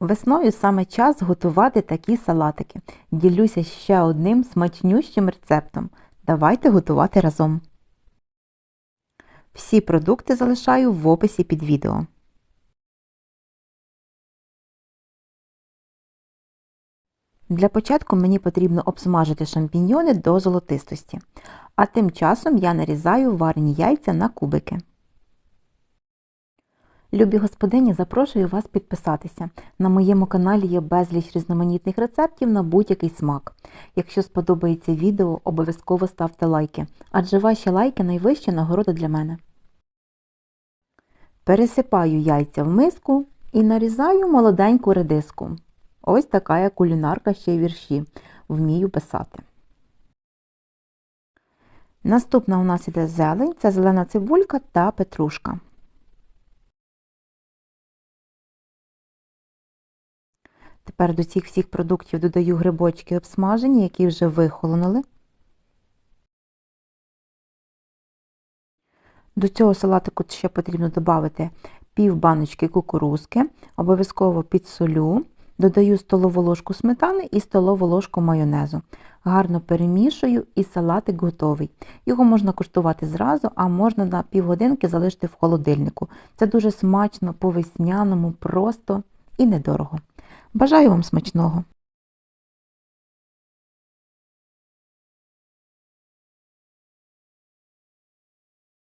Весною саме час готувати такі салатики. Ділюся ще одним смачнющим рецептом. Давайте готувати разом. Всі продукти залишаю в описі під відео. Для початку мені потрібно обсмажити шампіньйони до золотистості, а тим часом я нарізаю варені яйця на кубики. Любі господині, запрошую вас підписатися. На моєму каналі є безліч різноманітних рецептів на будь-який смак. Якщо сподобається відео, обов'язково ставте лайки, адже ваші лайки найвища нагорода для мене. Пересипаю яйця в миску і нарізаю молоденьку редиску. Ось така я кулінарка ще й вірші. Вмію писати. Наступна у нас іде зелень, це зелена цибулька та петрушка. Тепер до цих всіх продуктів додаю грибочки обсмажені, які вже вихолонули. До цього салатику ще потрібно додати пів баночки кукурузки, обов'язково підсолю, додаю столову ложку сметани і столову ложку майонезу. Гарно перемішую і салатик готовий. Його можна куштувати зразу, а можна на півгодинки залишити в холодильнику. Це дуже смачно, по-весняному, просто і недорого. Бажаю вам смачного!